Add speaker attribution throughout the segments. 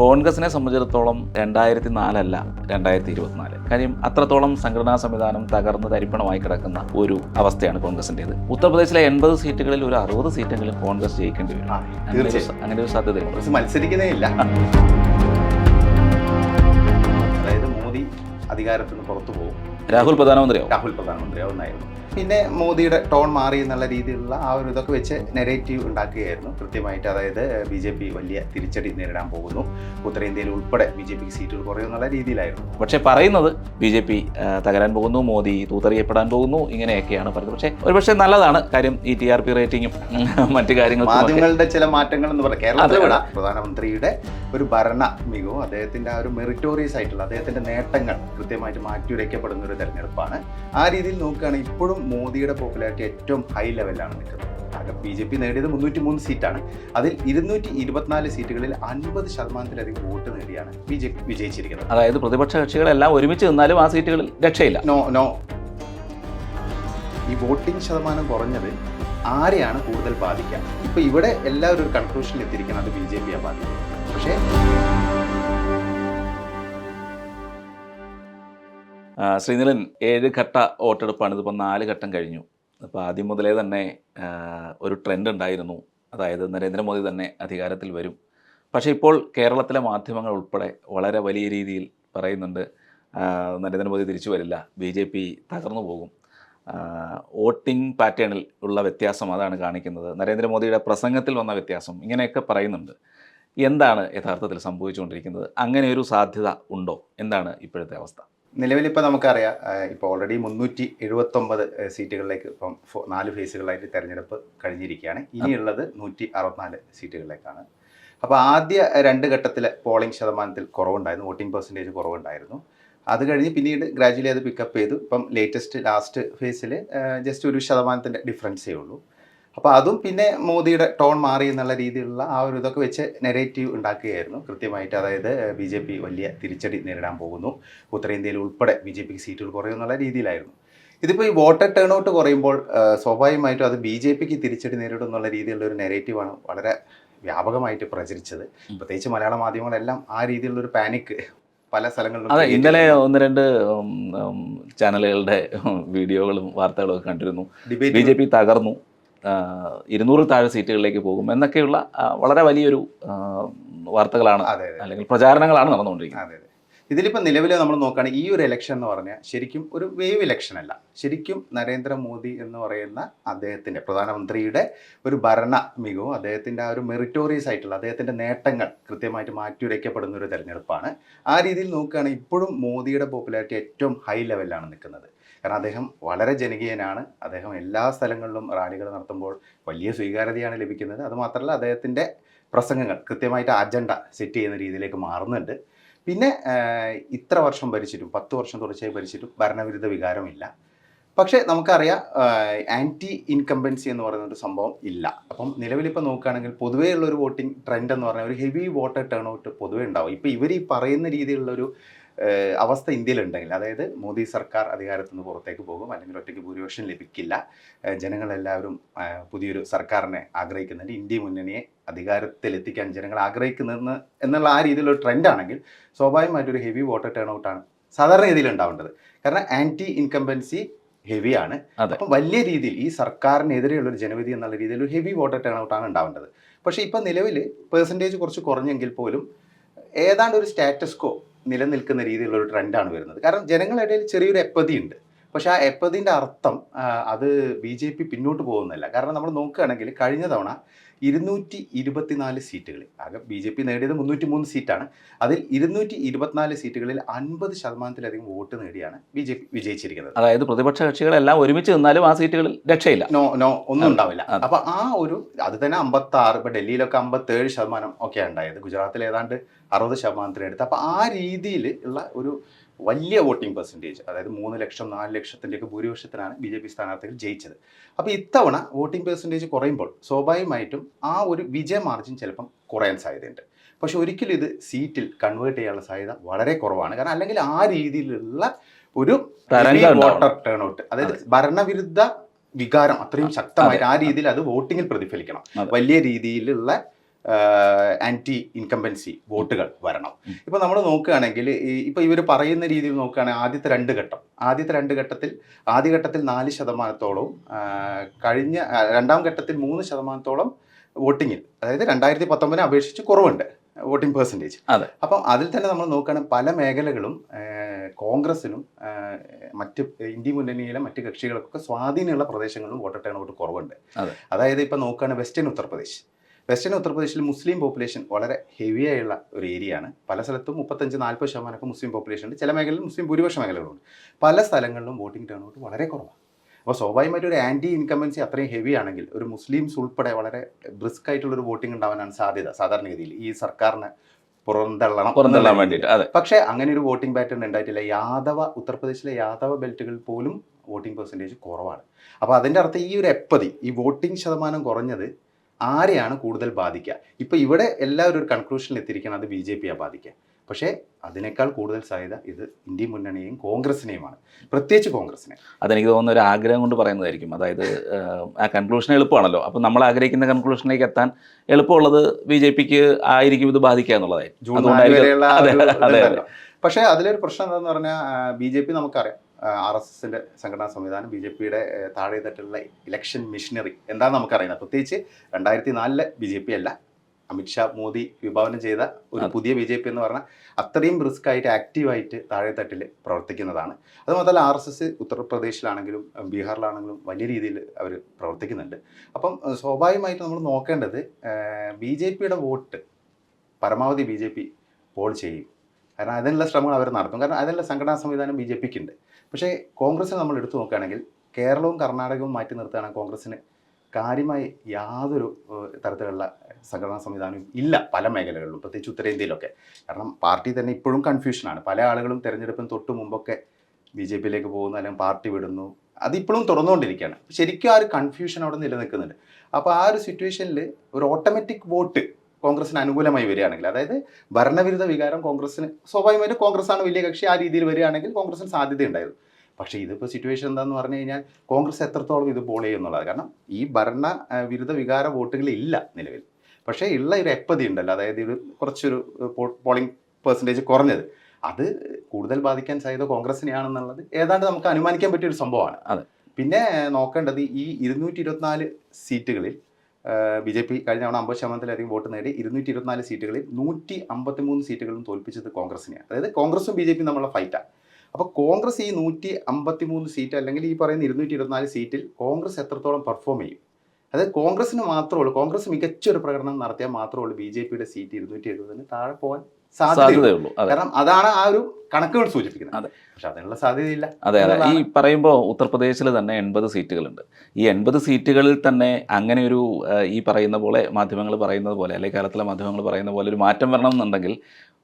Speaker 1: കോൺഗ്രസിനെ സംബന്ധിച്ചിടത്തോളം രണ്ടായിരത്തി നാലല്ല രണ്ടായിരത്തി ഇരുപത്തിനാല് കാര്യം അത്രത്തോളം സംഘടനാ സംവിധാനം തകർന്ന് തരിപ്പണമായി കിടക്കുന്ന ഒരു അവസ്ഥയാണ് കോൺഗ്രസിന്റെത്. ഉത്തർപ്രദേശിലെ എൺപത് സീറ്റുകളിൽ ഒരു അറുപത് സീറ്റെങ്കിലും കോൺഗ്രസ് ജയിക്കേണ്ടി വരും. അങ്ങനെ ഒരു സാധ്യത സാധ്യതയുണ്ട്.
Speaker 2: മത്സരിക്കുന്നേ ഇല്ല. അതായത് മോദി അധികാരത്തിൽ നിന്ന് പുറത്തു പോകും.
Speaker 1: രാഹുൽ പ്രധാനമന്ത്രിയാവും.
Speaker 2: രാഹുൽ പ്രധാനമന്ത്രിയാവുന്നായിരുന്നു പിന്നെ മോദിയുടെ ടോൺ മാറി എന്നുള്ള രീതിയിലുള്ള ആ ഒരു ഇതൊക്കെ വെച്ച് നെഗറ്റീവ് ഉണ്ടാക്കുകയായിരുന്നു. കൃത്യമായിട്ട് അതായത് ബി ജെ പി വലിയ തിരിച്ചടി നേരിടാൻ പോകുന്നു. ഉത്തരേന്ത്യയിൽ ഉൾപ്പെടെ ബി ജെ പിക്ക് സീറ്റുകൾ കുറയും എന്നുള്ള രീതിയിലായിരുന്നു.
Speaker 1: പക്ഷേ പറയുന്നത് ബി ജെ പി തകരാൻ പോകുന്നു മോദി തൂത്തറിയപ്പെടാൻ പോകുന്നു ഇങ്ങനെയൊക്കെയാണ് പറയുന്നത്. പക്ഷേ ഒരുപക്ഷെ നല്ലതാണ് കാര്യം ഈ ടി ആർ പി റേറ്റിംഗും മറ്റു കാര്യങ്ങളും
Speaker 2: മാധ്യമങ്ങളുടെ ചില മാറ്റങ്ങൾ എന്ന് പറയാം. കേരളത്തിൽ വിടാം. പ്രധാനമന്ത്രിയുടെ ഒരു ഭരണ മികവും അദ്ദേഹത്തിന്റെ ആ ഒരു മെറിറ്റോറിയസ് ആയിട്ടുള്ള അദ്ദേഹത്തിന്റെ നേട്ടങ്ങൾ കൃത്യമായിട്ട് മാറ്റിയുരയ്ക്കപ്പെടുന്ന ഒരു തെരഞ്ഞെടുപ്പാണ്. ആ രീതിയിൽ നോക്കുകയാണെങ്കിൽ ഇപ്പോഴും മോദിയുടെ പോപ്പുലാരിറ്റി ഏറ്റവും ഹൈ ലെവലിലാണ് നിൽക്കുന്നത് ആകെ ബി ജെ പി നേടിയത് മുന്നൂറ്റി മൂന്ന് സീറ്റാണ്. അതിൽ ഇരുന്നൂറ്റി ഇരുപത്തിനാല് സീറ്റുകളിൽ അൻപത് ശതമാനത്തിലധികം വോട്ട് നേടിയാണ് ബി ജെ പി വിജയിച്ചിരിക്കുന്നത്.
Speaker 1: അതായത് പ്രതിപക്ഷ കക്ഷികളെല്ലാം ഒരുമിച്ച് നിന്നാലും ആ സീറ്റുകളിൽ രക്ഷയില്ല.
Speaker 2: നോ നോ ഈ വോട്ടിംഗ് ശതമാനം കുറഞ്ഞത് ആരെയാണ് കൂടുതൽ ബാധിക്കുക? ഇപ്പൊ ഇവിടെ എല്ലാവരും ഒരു കൺക്ലൂഷനിൽ എത്തിയിരിക്കുന്നത് ബി ജെ പിയാണ് ബാധിക്കുന്നത് പക്ഷേ
Speaker 1: ശ്രീനിലൻ ഏഴ് ഘട്ട വോട്ടെടുപ്പാണ്. ഇതിപ്പോൾ നാല് ഘട്ടം കഴിഞ്ഞു. അപ്പോൾ ആദ്യം മുതലേ തന്നെ ഒരു ട്രെൻഡ് ഉണ്ടായിരുന്നു. അതായത് നരേന്ദ്രമോദി തന്നെ അധികാരത്തിൽ വരും. പക്ഷേ ഇപ്പോൾ കേരളത്തിലെ മാധ്യമങ്ങൾ ഉൾപ്പെടെ വളരെ വലിയ രീതിയിൽ പറയുന്നുണ്ട് നരേന്ദ്രമോദി തിരിച്ചു വരില്ല ബി ജെ പി തകർന്നു പോകും. വോട്ടിംഗ് പാറ്റേണിൽ ഉള്ള വ്യത്യാസം അതാണ് കാണിക്കുന്നത്. നരേന്ദ്രമോദിയുടെ പ്രസംഗത്തിൽ വന്ന വ്യത്യാസം ഇങ്ങനെയൊക്കെ പറയുന്നുണ്ട്. എന്താണ് യഥാർത്ഥത്തിൽ സംഭവിച്ചുകൊണ്ടിരിക്കുന്നത്? അങ്ങനെ ഒരു സാധ്യത ഉണ്ടോ? എന്താണ് ഇപ്പോഴത്തെ അവസ്ഥ?
Speaker 2: നിലവിൽ ഇപ്പോൾ നമുക്കറിയാം ഇപ്പോൾ ഓൾറെഡി മുന്നൂറ്റി എഴുപത്തൊമ്പത് സീറ്റുകളിലേക്ക് ഇപ്പം നാല് ഫേസുകളായിട്ട് തെരഞ്ഞെടുപ്പ് കഴിഞ്ഞിരിക്കുകയാണ്. ഇനിയുള്ളത് നൂറ്റി അറുപത്തിനാല് സീറ്റുകളിലേക്കാണ്. അപ്പോൾ ആദ്യ രണ്ട് ഘട്ടത്തിലെ പോളിംഗ് ശതമാനത്തിൽ കുറവുണ്ടായിരുന്നു വോട്ടിംഗ് പെർസെന്റേജ് കുറവുണ്ടായിരുന്നു. അത് കഴിഞ്ഞ് പിന്നീട് ഗ്രാജുവലി അത് പിക്കപ്പ് ചെയ്തു. ഇപ്പം ലേറ്റസ്റ്റ് ലാസ്റ്റ് ഫേസിൽ ജസ്റ്റ് ഒരു ശതമാനത്തിന്റെ ഡിഫറൻസേ ഉള്ളൂ. അപ്പോൾ അതും പിന്നെ മോദിയുടെ ടോൺ മാറി എന്നുള്ള രീതിയിലുള്ള ആ ഒരു ഇതൊക്കെ വെച്ച് നെഗറ്റീവ് ഉണ്ടാക്കുകയായിരുന്നു. കൃത്യമായിട്ട് അതായത് ബി ജെ പി വലിയ തിരിച്ചടി നേരിടാൻ പോകുന്നു. ഉത്തരേന്ത്യയിൽ ഉൾപ്പെടെ ബി ജെ പിക്ക് സീറ്റുകൾ കുറയും എന്നുള്ള രീതിയിലായിരുന്നു. ഇതിപ്പോൾ ഈ വോട്ടർ ടേൺ ഔട്ട് കുറയുമ്പോൾ സ്വാഭാവികമായിട്ടും അത് ബി ജെ പിക്ക് തിരിച്ചടി നേരിടും എന്നുള്ള രീതിയിലുള്ള ഒരു നെഗറ്റീവാണ് വളരെ വ്യാപകമായിട്ട് പ്രചരിച്ചത്. പ്രത്യേകിച്ച് മലയാള മാധ്യമങ്ങളെല്ലാം ആ രീതിയിലുള്ള ഒരു പാനിക് പല സ്ഥലങ്ങളിലും
Speaker 1: അതെ ഇന്നലെ ഒന്ന് രണ്ട് ചാനലുകളുടെ വീഡിയോകളും വാർത്തകളും ഒക്കെ കണ്ടിരുന്നു. ബി ജെ പി തകർന്നു. ഇരുന്നൂറിൽ താഴെ സീറ്റുകളിലേക്ക് പോകും എന്നൊക്കെയുള്ള വളരെ വലിയൊരു വാർത്തകളാണ് അല്ലെങ്കിൽ പ്രചാരണങ്ങളാണ് നടന്നുകൊണ്ടിരിക്കുന്നത്.
Speaker 2: അതെ അതെ. ഇതിലിപ്പോൾ നിലവിൽ നമ്മൾ നോക്കുകയാണെങ്കിൽ ഈ ഒരു ഇലക്ഷൻ എന്ന് പറഞ്ഞാൽ ശരിക്കും ഒരു വേവ് ഇലക്ഷൻ അല്ല. ശരിക്കും നരേന്ദ്രമോദി എന്ന് പറയുന്ന അദ്ദേഹത്തിന്റെ പ്രധാനമന്ത്രിയുടെ ഒരു ഭരണ മികവും അദ്ദേഹത്തിന്റെ ആ ഒരു മെറിറ്റോറിയസ് ആയിട്ടുള്ള അദ്ദേഹത്തിന്റെ നേട്ടങ്ങൾ കൃത്യമായിട്ട് മാറ്റിയുരയ്ക്കപ്പെടുന്ന ഒരു തെരഞ്ഞെടുപ്പാണ്. ആ രീതിയിൽ നോക്കുകയാണെങ്കിൽ ഇപ്പോഴും മോദിയുടെ പോപ്പുലാരിറ്റി ഏറ്റവും ഹൈ ലെവലിലാണ് നിൽക്കുന്നത്. കാരണം അദ്ദേഹം വളരെ ജനകീയനാണ്. അദ്ദേഹം എല്ലാ സ്ഥലങ്ങളിലും റാലികൾ നടത്തുമ്പോൾ വലിയ സ്വീകാര്യതയാണ് ലഭിക്കുന്നത്. അതുമാത്രമല്ല അദ്ദേഹത്തിന്റെ പ്രസംഗങ്ങൾ കൃത്യമായിട്ട് അജണ്ട സെറ്റ് ചെയ്യുന്ന രീതിയിലേക്ക് മാറുന്നുണ്ട്. പിന്നെ ഇത്ര വർഷം ഭരിച്ചിട്ടും പത്ത് വർഷം തുടർച്ചയായി ഭരിച്ചിട്ടും ഭരണവിരുദ്ധ വികാരമില്ല. പക്ഷേ നമുക്കറിയാം ആന്റി ഇൻകംബൻസി എന്ന് പറയുന്ന ഒരു സംഭവം ഇല്ല. അപ്പം നിലവിലിപ്പോൾ നോക്കുകയാണെങ്കിൽ പൊതുവേ ഉള്ളൊരു വോട്ടിംഗ് ട്രെൻഡ് എന്ന് പറഞ്ഞാൽ ഒരു ഹെവി വോട്ടർ ടേൺ ഔട്ട് പൊതുവേ ഉണ്ടാവും. ഇപ്പോൾ ഇവർ ഈ പറയുന്ന രീതിയിലുള്ള ഒരു ആഹ്, അവസ്ഥ ഇന്ത്യയിലുണ്ടെങ്കിൽ അതായത് മോദി സർക്കാർ അധികാരത്തിൽ നിന്ന് പുറത്തേക്ക് പോകും അല്ലെങ്കിൽ ഒറ്റയ്ക്ക് ഭൂരിപക്ഷം ലഭിക്കില്ല ജനങ്ങളെല്ലാവരും പുതിയൊരു സർക്കാരിനെ ആഗ്രഹിക്കുന്നുണ്ട്. ഇന്ത്യ മുന്നണിയെ അധികാരത്തിലെത്തിക്കാൻ ജനങ്ങൾ ആഗ്രഹിക്കുന്നതെന്ന് എന്നുള്ള ആ രീതിയിലൊരു ട്രെൻഡാണെങ്കിൽ സ്വാഭാവികമായിട്ടും ഒരു ഹെവി വോട്ടർ ടേൺ ഔട്ടാണ് സാധാരണ രീതിയിൽ ഉണ്ടാവേണ്ടത് കാരണം ആന്റി ഇൻകംബൻസി ഹെവിയാണ്. അപ്പം വലിയ രീതിയിൽ ഈ സർക്കാരിനെതിരെയുള്ള ഒരു ജനവിധി എന്നുള്ള രീതിയിൽ ഒരു ഹെവി വോട്ടർ ടേൺ ഔട്ടാണ് ഉണ്ടാവേണ്ടത്. പക്ഷേ ഇപ്പം നിലവിൽ പേഴ്സന്റേജ് കുറച്ച് കുറഞ്ഞെങ്കിൽ പോലും ഏതാണ്ട് ഒരു സ്റ്റാറ്റസ് കോ നിലനിൽക്കുന്ന രീതിയിലുള്ള ഒരു ട്രെൻഡാണ് വരുന്നത്. കാരണം ജനങ്ങളുടെ ഇടയിൽ ചെറിയൊരു എപ്പതി ഉണ്ട് പക്ഷേ ആ എപ്പതിന്റെ അർത്ഥം അത് ബി ജെ പി പിന്നോട്ട് പോകുന്നില്ല. കാരണം നമ്മൾ നോക്കുകയാണെങ്കിൽ കഴിഞ്ഞ തവണ ഇരുന്നൂറ്റി ഇരുപത്തിനാല് സീറ്റുകളിൽ ആകെ ബി ജെ പി നേടിയത് മുന്നൂറ്റി മൂന്ന് സീറ്റാണ്. അതിൽ ഇരുന്നൂറ്റി ഇരുപത്തിനാല് സീറ്റുകളിൽ അൻപത് ശതമാനത്തിലധികം വോട്ട് നേടിയാണ് ബി ജെ പി വിജയിച്ചിരിക്കുന്നത്.
Speaker 1: അതായത് പ്രതിപക്ഷ കക്ഷികളെല്ലാം ഒരുമിച്ച് നിന്നാലും ആ സീറ്റുകളിൽ രക്ഷയില്ല.
Speaker 2: നോ നോ ഒന്നും ഉണ്ടാവില്ല. അപ്പൊ ആ ഒരു അത് തന്നെ അമ്പത്തി ആറ് ഇപ്പൊ ഡൽഹിയിലൊക്കെ അമ്പത്തേഴ് ശതമാനം ഒക്കെ ഉണ്ടായത്. ഗുജറാത്തിൽ ഏതാണ്ട് അറുപത് ശതമാനത്തിനടുത്ത്. അപ്പൊ ആ രീതിയിൽ ഉള്ള ഒരു വലിയ വോട്ടിംഗ് പെർസെന്റേജ് അതായത് മൂന്ന് ലക്ഷം നാല് ലക്ഷത്തിന്റെയൊക്കെ ഭൂരിപക്ഷത്തിലാണ് ബി ജെ പി സ്ഥാനാർത്ഥികൾ ജയിച്ചത്. അപ്പോൾ ഇത്തവണ വോട്ടിംഗ് പെർസെന്റേജ് കുറയുമ്പോൾ സ്വാഭാവികമായിട്ടും ആ ഒരു വിജയ മാർജിൻ ചിലപ്പം കുറയാൻ സാധ്യതയുണ്ട്. പക്ഷെ ഒരിക്കലും ഇത് സീറ്റിൽ കൺവേർട്ട് ചെയ്യാനുള്ള സാധ്യത വളരെ കുറവാണ്. കാരണം അല്ലെങ്കിൽ ആ രീതിയിലുള്ള ഒരു വോട്ടർ ടേൺ ഔട്ട് അതായത് ഭരണവിരുദ്ധ വികാരം അത്രയും ശക്തമായിട്ട് ആ രീതിയിൽ അത് വോട്ടിങ്ങിൽ പ്രതിഫലിക്കണം. വലിയ രീതിയിലുള്ള ആന്റി ഇൻകമ്പൻസി വോട്ടുകൾ വരണം. ഇപ്പോൾ നമ്മൾ നോക്കുകയാണെങ്കിൽ ഈ- ഇപ്പൊ ഇവർ പറയുന്ന രീതിയിൽ നോക്കുകയാണെങ്കിൽ ആദ്യത്തെ രണ്ട് ഘട്ടം. ആദ്യത്തെ രണ്ട് ഘട്ടത്തിൽ ആദ്യ ഘട്ടത്തിൽ നാല് ശതമാനത്തോളവും കഴിഞ്ഞ രണ്ടാം ഘട്ടത്തിൽ മൂന്ന് ശതമാനത്തോളം വോട്ടിങ്ങിൽ അതായത് രണ്ടായിരത്തി പത്തൊമ്പതിനെ അപേക്ഷിച്ച് കുറവുണ്ട് വോട്ടിംഗ് പെർസെന്റേജ്
Speaker 1: അതെ.
Speaker 2: അപ്പം അതിൽ തന്നെ നമ്മൾ നോക്കുകയാണെങ്കിൽ പല മേഖലകളും കോൺഗ്രസിനും മറ്റ് ഇന്ത്യ മുന്നണിയിലെ മറ്റ് കക്ഷികൾക്കൊക്കെ സ്വാധീനമുള്ള പ്രദേശങ്ങളിലും വോട്ടർ ടേൺ ഔട്ട് കുറവുണ്ട് അതായത് ഇപ്പം നോക്കുകയാണെങ്കിൽ വെസ്റ്റേൺ ഉത്തർപ്രദേശ്. വെസ്റ്റേൺ ഉത്തർപ്രദേശിൽ മുസ്ലിം പോപ്പുലേഷൻ വളരെ ഹെവി ആയുള്ള ഒരു ഏരിയ ആണ്. പല സ്ഥലത്തും മുപ്പത്തഞ്ച് നാൽപ്പത് ശതമാനമൊക്കെ മുസ്ലിം പോപ്പുലേഷൻ ഉണ്ട്. ചില മേഖലയിൽ മുസ്ലിം ഭൂരിപക്ഷ മേഖലകളുണ്ട്. പല സ്ഥലങ്ങളിലും വോട്ടിംഗ് ടേൺ ഔട്ട് വളരെ കുറവാണ്. അപ്പോൾ സ്വാഭാവികമായിട്ട് ഒരു ആന്റി ഇൻകമ്പൻസി അത്രയും ഹെവി ആണെങ്കിൽ ഒരു മുസ്ലിംസ് ഉൾപ്പെടെ വളരെ ബ്രിസ്ക് ആയിട്ടുള്ള ഒരു വോട്ടിംഗ് ഉണ്ടാവാനാണ് സാധ്യത സാധാരണഗതിയിൽ. ഈ സർക്കാരിനെ പുറന്തള്ളണം
Speaker 1: പുറന്തള്ളാൻ വേണ്ടിയിട്ട് അതെ.
Speaker 2: പക്ഷേ അങ്ങനെ ഒരു വോട്ടിംഗ് പാറ്റേൺ ഉണ്ടായിട്ടില്ല. യാദവ ഉത്തർപ്രദേശിലെ യാദവ ബെൽറ്റുകൾ പോലും വോട്ടിംഗ് പെർസെന്റേജ് കുറവാണ്. അപ്പോൾ അതിന്റെ അർത്ഥം ഈ ഒരു എപ്പതി ഈ വോട്ടിംഗ് ശതമാനം കുറഞ്ഞത് ആരെയാണ് കൂടുതൽ ബാധിക്കുക? ഇപ്പോൾ ഇവിടെ എല്ലാവരും ഒരു കൺക്ലൂഷനിൽ എത്തിയിരിക്കണം അത് ബി ജെ പിയാണ് ബാധിക്കുക. പക്ഷേ അതിനേക്കാൾ കൂടുതൽ സാധ്യത ഇത് ഇന്ത്യ മുന്നണിയെയും കോൺഗ്രസിനെയുമാണ്. പ്രത്യേകിച്ച് കോൺഗ്രസിനെ.
Speaker 1: അതെനിക്ക് തോന്നുന്ന ഒരു ആഗ്രഹം കൊണ്ട് പറയുന്നതായിരിക്കും. അതായത് ആ കൺക്ലൂഷൻ എളുപ്പമാണല്ലോ. അപ്പം നമ്മൾ ആഗ്രഹിക്കുന്ന കൺക്ലൂഷനിലേക്ക് എത്താൻ എളുപ്പമുള്ളത് ബി ജെ പിക്ക് ആയിരിക്കും ഇത് ബാധിക്കുക എന്നുള്ളതായിരിക്കും.
Speaker 2: പക്ഷേ അതിലൊരു പ്രശ്നം എന്താണെന്ന് പറഞ്ഞാൽ ബി ജെ പി നമുക്കറിയാം. ആർ എസ് എസിന്റെ സംഘടനാ സംവിധാനം ബി ജെ പിയുടെ താഴെ തട്ടിലുള്ള ഇലക്ഷൻ മിഷനറി എന്താണ് നമുക്കറിയുന്നത് പ്രത്യേകിച്ച് രണ്ടായിരത്തി നാലിലെ ബി ജെ പി അല്ല. അമിത്ഷാ മോദി വിഭാവനം ചെയ്ത ഒരു പുതിയ ബി ജെ പി എന്ന് പറഞ്ഞാൽ അത്രയും റിസ്ക് ആയിട്ട് ആക്റ്റീവായിട്ട് താഴെ തട്ടിൽ പ്രവർത്തിക്കുന്നതാണ്. അതുമാത്രമല്ല ആർ എസ് എസ് ഉത്തർപ്രദേശിലാണെങ്കിലും ബീഹാറിലാണെങ്കിലും വലിയ രീതിയിൽ അവർ പ്രവർത്തിക്കുന്നുണ്ട്. അപ്പം സ്വാഭാവികമായിട്ട് നമ്മൾ നോക്കേണ്ടത് ബി ജെ പിയുടെ വോട്ട് പരമാവധി ബി ജെ പി പോൾ ചെയ്യും. കാരണം അതിനുള്ള ശ്രമങ്ങൾ അവർ നടത്തും. കാരണം അതിനുള്ള സംഘടനാ സംവിധാനം ബി ജെ പിക്ക് ഉണ്ട്. പക്ഷേ കോൺഗ്രസിനെ നമ്മൾ എടുത്തു നോക്കുകയാണെങ്കിൽ കേരളവും കർണാടകവും മാറ്റി നിർത്തുകയാണെങ്കിൽ കോൺഗ്രസ്സിന് കാര്യമായി യാതൊരു തരത്തിലുള്ള സംഘടനാ സംവിധാനവും ഇല്ല പല മേഖലകളിലും പ്രത്യേകിച്ച് ഉത്തരേന്ത്യയിലൊക്കെ. കാരണം പാർട്ടി തന്നെ ഇപ്പോഴും കൺഫ്യൂഷനാണ്. പല ആളുകളും തിരഞ്ഞെടുപ്പിന് തൊട്ട് മുമ്പൊക്കെ ബി ജെ പിയിലേക്ക് പോകുന്നു അല്ലെങ്കിൽ പാർട്ടി വിടുന്നു. അതിപ്പോഴും തുറന്നുകൊണ്ടിരിക്കുകയാണ്. ശരിക്കും ആ ഒരു കൺഫ്യൂഷൻ അവിടെ നിലനിൽക്കുന്നുണ്ട്. അപ്പോൾ ആ ഒരു സിറ്റുവേഷനിൽ ഒരു ഓട്ടോമാറ്റിക് വോട്ട് കോൺഗ്രസിന് അനുകൂലമായി വരികയാണെങ്കിൽ അതായത് ഭരണവിരുദ്ധ വികാരം കോൺഗ്രസിന് സ്വാഭാവികമായിട്ടും കോൺഗ്രസ് ആണ് വലിയ കക്ഷി ആ രീതിയിൽ വരികയാണെങ്കിൽ കോൺഗ്രസിന് സാധ്യതയുണ്ടായിരുന്നു. പക്ഷേ ഇതിപ്പോൾ സിറ്റുവേഷൻ എന്താണെന്ന് പറഞ്ഞു കഴിഞ്ഞാൽ കോൺഗ്രസ് എത്രത്തോളം ഇത് പോൾ എന്നുള്ളത്. കാരണം ഈ ഭരണ വിരുദ്ധ വികാര വോട്ടുകൾ ഇല്ല നിലവിൽ. പക്ഷേ ഉള്ള ഒരു എപ്പതി ഉണ്ടല്ലോ അതായത് ഒരു കുറച്ചൊരു പോളിംഗ് പെർസെന്റേജ് കുറഞ്ഞത്. അത് കൂടുതൽ ബാധിക്കാൻ സാധ്യത കോൺഗ്രസിനെയാണെന്നുള്ളത് ഏതാണ്ട് നമുക്ക് അനുമാനിക്കാൻ പറ്റിയ ഒരു സംഭവമാണ്.
Speaker 1: അതെ.
Speaker 2: പിന്നെ നോക്കേണ്ടത് ഈ ഇരുന്നൂറ്റി ഇരുപത്തിനാല് സീറ്റുകളിൽ ബി ജെ പി കഴിഞ്ഞ തവണ അമ്പത് ശതമാനത്തിലധികം വോട്ട് നേടി ഇരുന്നൂറ്റി ഇരുപത്തിനാല് സീറ്റുകളിൽ നൂറ്റി അമ്പത്തി മൂന്ന് സീറ്റുകളും തോൽപ്പിച്ചത് കോൺഗ്രസിനെയാണ്. അതായത് കോൺഗ്രസും ബി ജെ പിയും തമ്മിലുള്ള ഫൈറ്റാണ് അപ്പോൾ കോൺഗ്രസ് ഈ നൂറ്റി അമ്പത്തി മൂന്ന് സീറ്റ് അല്ലെങ്കിൽ ഈ പറയുന്ന ഇരുന്നൂറ്റി ഇരുപത്തിനാല് സീറ്റിൽ കോൺഗ്രസ് എത്രത്തോളം പെർഫോം ചെയ്യും? അതായത് കോൺഗ്രസിന് മാത്രമേ ഉള്ളൂ കോൺഗ്രസ് മികച്ചൊരു പ്രകടനം നടത്തിയാൽ മാത്രമേ ഉള്ളൂ ബി ജെ പിയുടെ സീറ്റ് ഇരുന്നൂറ്റി എഴുപതിന് താഴെ പോകാൻ
Speaker 1: സാധ്യതയുള്ളൂ.
Speaker 2: കാരണം അതാണ് ആ ഒരു കണക്കുകൾ സൂചിപ്പിക്കുന്നത്.
Speaker 1: അതെ.
Speaker 2: പക്ഷെ അതിനുള്ള സാധ്യതയില്ല.
Speaker 1: അതെ അതെ. ഈ പറയുമ്പോൾ ഉത്തർപ്രദേശിൽ തന്നെ എൺപത് സീറ്റുകളുണ്ട്. ഈ എൺപത് സീറ്റുകളിൽ തന്നെ അങ്ങനെ ഒരു ഈ പറയുന്ന പോലെ മാധ്യമങ്ങൾ പറയുന്നത് പോലെ അല്ലെങ്കിൽ കേരളത്തിലെ മാധ്യമങ്ങൾ പറയുന്ന പോലെ ഒരു മാറ്റം വരണം എന്നുണ്ടെങ്കിൽ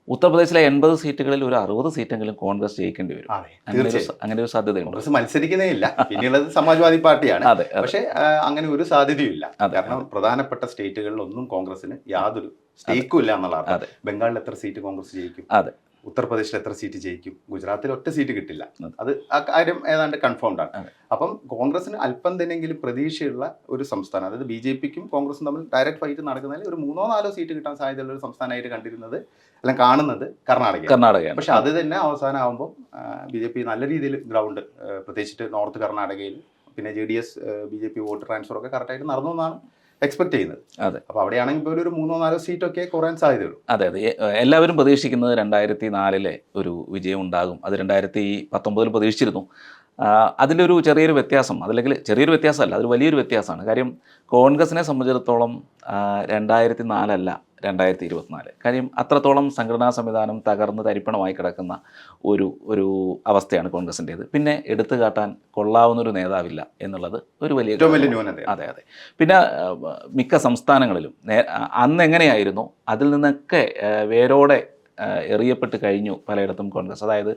Speaker 1: ഉത്തർപ്രദേശിലെ എൺപത് സീറ്റുകളിൽ ഒരു അറുപത് സീറ്റെങ്കിലും കോൺഗ്രസ് ജയിക്കേണ്ടി വരും. അങ്ങനെ ഒരു സാധ്യതയുണ്ട്.
Speaker 2: കോൺഗ്രസ് മത്സരിക്കുന്നേ ഇല്ല പിന്നെയുള്ളത് സമാജ്വാദി പാർട്ടിയാണ്. പക്ഷേ അങ്ങനെ ഒരു സാധ്യതയും ഇല്ല
Speaker 1: അതെ,
Speaker 2: കാരണം പ്രധാനപ്പെട്ട സ്റ്റേറ്റുകളിൽ ഒന്നും കോൺഗ്രസിന് യാതൊരു സ്റ്റേക്കും
Speaker 1: എന്നുള്ളതാണ്.
Speaker 2: ബംഗാളിൽ എത്ര സീറ്റ് കോൺഗ്രസ് ജയിക്കും?
Speaker 1: അതെ.
Speaker 2: ഉത്തർപ്രദേശിൽ എത്ര സീറ്റ് ജയിക്കും? ഗുജറാത്തിൽ ഒറ്റ സീറ്റ് കിട്ടില്ല.
Speaker 1: അത്.
Speaker 2: ആ കാര്യം ഏതാണ്ട് കൺഫേംഡ് ആണ്. അപ്പം കോൺഗ്രസിന് അല്പം തന്നെങ്കിലും പ്രതീക്ഷയുള്ള ഒരു സംസ്ഥാനം അതായത് ബി ജെ പിക്കും കോൺഗ്രസും തമ്മിൽ ഡയറക്റ്റ് ഫൈറ്റ് നടക്കുന്നതിൽ ഒരു മൂന്നോ നാലോ സീറ്റ് കിട്ടാൻ സാധ്യതയുള്ള ഒരു സംസ്ഥാനമായിട്ട് കണ്ടിരുന്നത് അല്ലെങ്കിൽ കാണുന്നത് കർണാടക
Speaker 1: കർണാടക
Speaker 2: പക്ഷെ അത് തന്നെ അവസാനമാകുമ്പോൾ ബി ജെ പി നല്ല രീതിയിൽ ഗ്രൗണ്ട് പ്രത്യേകിച്ചിട്ട് നോർത്ത് കർണാടകയിൽ പിന്നെ J D S B J P vote transfer ഒക്കെ കറക്റ്റായിട്ട് നടന്നു എന്നാണ് എക്സ്പെക്ട് ചെയ്യുന്നത്.
Speaker 1: അതെ.
Speaker 2: അപ്പോൾ അവിടെയാണെങ്കിൽ പോലും ഒരു മൂന്നോ നാലോ സീറ്റ് ഒക്കെ കുറയാൻ സാധ്യതയുള്ളൂ.
Speaker 1: അതെ അതെ. എല്ലാവരും പ്രതീക്ഷിക്കുന്നത് രണ്ടായിരത്തി നാലിലെ ഒരു വിജയം ഉണ്ടാകും അത് രണ്ടായിരത്തി പത്തൊമ്പതിൽ പ്രതീക്ഷിച്ചിരുന്നു അതിലൊരു ചെറിയൊരു വ്യത്യാസം അതല്ലെങ്കിൽ ചെറിയൊരു വ്യത്യാസമല്ല അതൊരു വലിയൊരു വ്യത്യാസമാണ്. കാര്യം കോൺഗ്രസിനെ സംബന്ധിച്ചിടത്തോളം രണ്ടായിരത്തി നാലല്ല രണ്ടായിരത്തി ഇരുപത്തിനാല് കാര്യം അത്രത്തോളം സംഘടനാ സംവിധാനം തകർന്ന് തരിപ്പണമായി കിടക്കുന്ന ഒരു ഒരു അവസ്ഥയാണ് കോൺഗ്രസിന്റേത്. പിന്നെ എടുത്തു കാട്ടാൻ കൊള്ളാവുന്ന ഒരു നേതാവില്ല എന്നുള്ളത് ഒരു വലിയ അതെ അതെ. പിന്നെ മിക്ക സംസ്ഥാനങ്ങളിലും അന്ന് എങ്ങനെയായിരുന്നു അതിൽ നിന്നൊക്കെ വേരോടെ എറിയപ്പെട്ട് കഴിഞ്ഞു പലയിടത്തും കോൺഗ്രസ്. അതായത്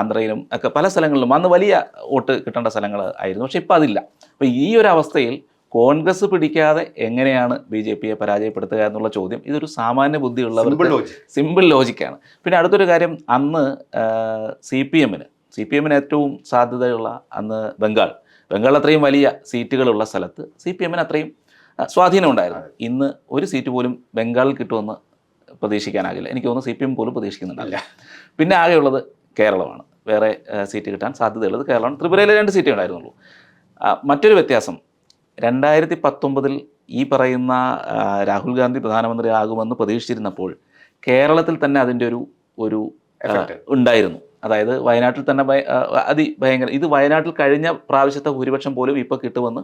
Speaker 1: ആന്ധ്രയിലും ഒക്കെ പല സ്ഥലങ്ങളിലും അന്ന് വലിയ വോട്ട് കിട്ടേണ്ട സ്ഥലങ്ങൾ ആയിരുന്നു. പക്ഷേ ഇപ്പം അതില്ല. അപ്പോൾ ഈ ഒരു അവസ്ഥയിൽ കോൺഗ്രസ് പിടിക്കാതെ എങ്ങനെയാണ് ബി ജെ പിയെ പരാജയപ്പെടുത്തുക എന്നുള്ള ചോദ്യം ഇതൊരു സാമാന്യ
Speaker 2: ബുദ്ധിയുള്ളവർ
Speaker 1: സിമ്പിൾ ലോജിക്കാണ് പിന്നെ അടുത്തൊരു കാര്യം അന്ന് സി പി എമ്മിന് സി പി എമ്മിന് ഏറ്റവും സാധ്യതയുള്ള അന്ന് ബംഗാൾ. ബംഗാൾ അത്രയും വലിയ സീറ്റുകളുള്ള സ്ഥലത്ത് സി പി എമ്മിന് അത്രയും സ്വാധീനമുണ്ടായിരുന്നു സ്വാധീനം ഉണ്ടായിരുന്നു. ഇന്ന് ഒരു സീറ്റ് പോലും ബംഗാളിൽ കിട്ടുമെന്ന് പ്രതീക്ഷിക്കാനാകില്ല. എനിക്ക് തോന്നുന്നു സി പി എം പോലും പ്രതീക്ഷിക്കുന്നുണ്ടല്ല പിന്നെ ആകെയുള്ളത് കേരളമാണ്. വേറെ സീറ്റ് കിട്ടാൻ സാധ്യതയുള്ളത് കേരളമാണ്. ത്രിപുരയിലെ രണ്ട് സീറ്റേ ഉണ്ടായിരുന്നുള്ളൂ. മറ്റൊരു വ്യത്യാസം രണ്ടായിരത്തി പത്തൊമ്പതിൽ ഈ പറയുന്ന രാഹുൽ ഗാന്ധി പ്രധാനമന്ത്രി ആകുമെന്ന് പ്രതീക്ഷിച്ചിരുന്നപ്പോൾ കേരളത്തിൽ തന്നെ അതിന്റെ ഒരു ഒരു ഉണ്ടായിരുന്നു. അതായത് വയനാട്ടിൽ തന്നെ അതിഭയങ്കര അതി ഭയങ്കര ഇത് വയനാട്ടിൽ കഴിഞ്ഞ പ്രാവശ്യത്തെ ഭൂരിപക്ഷം പോലും ഇപ്പോൾ കിട്ടുമെന്ന്